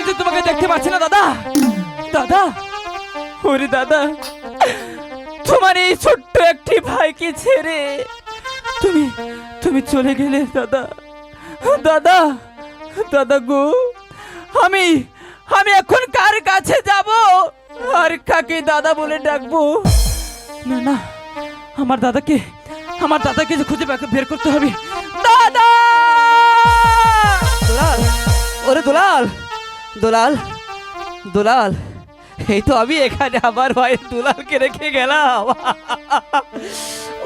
আমি তো তোমাকে দেখতে পাচ্ছি না, দাদা। দাদা, ওরে দাদা, তোমার এই ছোট্ট একটি ভাইকে ছেড়ে তুমি তুমি চলে গেলে, দাদা। দাদা দাদা গো, আমি আমি এখন কার কাছে যাব? আর কাকে দাদা বলে ডাকবো? না না, আমার দাদাকে আমার দাদাকে যে খুঁজে বের- করতে হবে। দাদা! দুলাল, ওরে দুলাল! দুলাল দুলাল, এই তো আমি এখানে আমার ভাইয়ের দুলালকে রেখে গেলাম।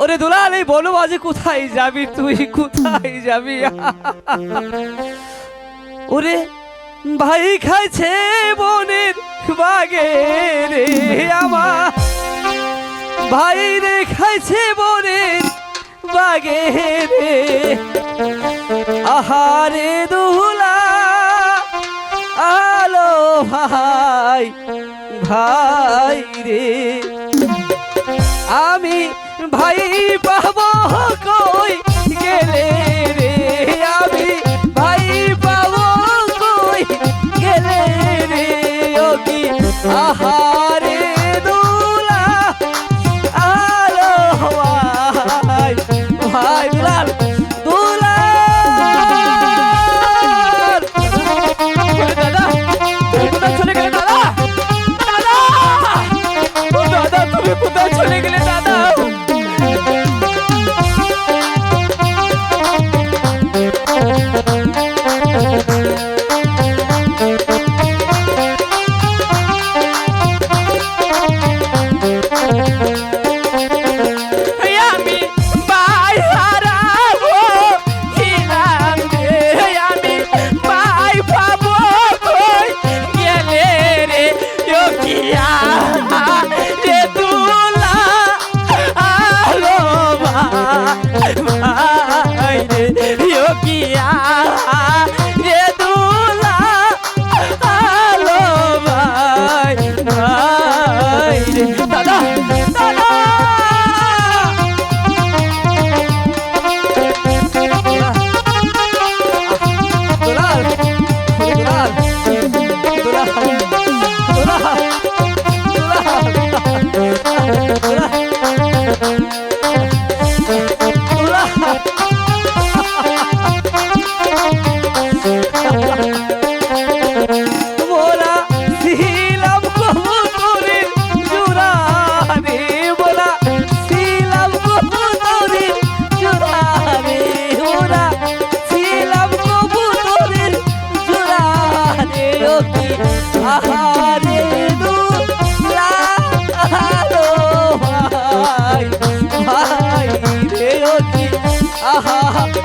ওরে দুলাল, এই বলো আজ কোথায় যাবি তুই? কোথায় যাবি? ওরে ভাই খাইছে বনের বাগে রে আমার। ভাই রে খাইছে বনের বাগে রে। আহারে দুলা ভাই ভাই রে। আমি ভাই পাব কই গেলে রে? আমি ভাই পাব কই গেলে রে? ও কি আহারে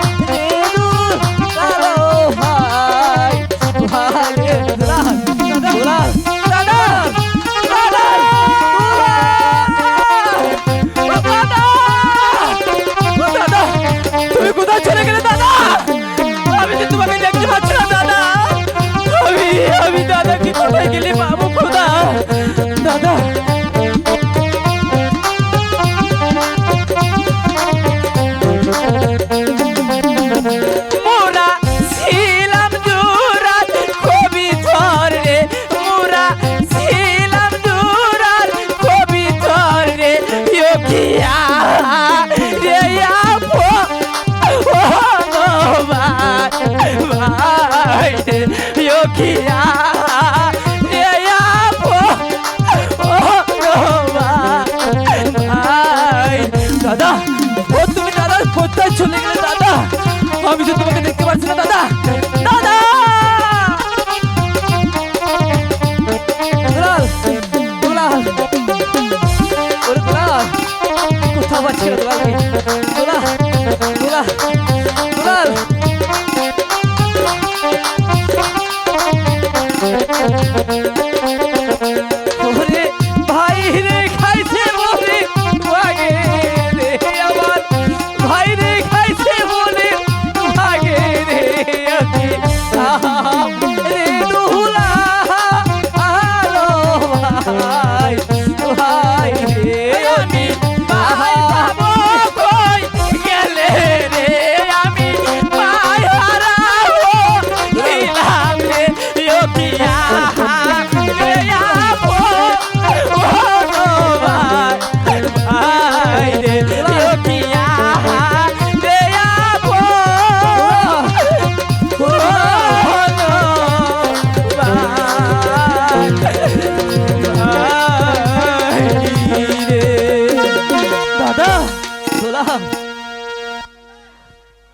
people. Thank you.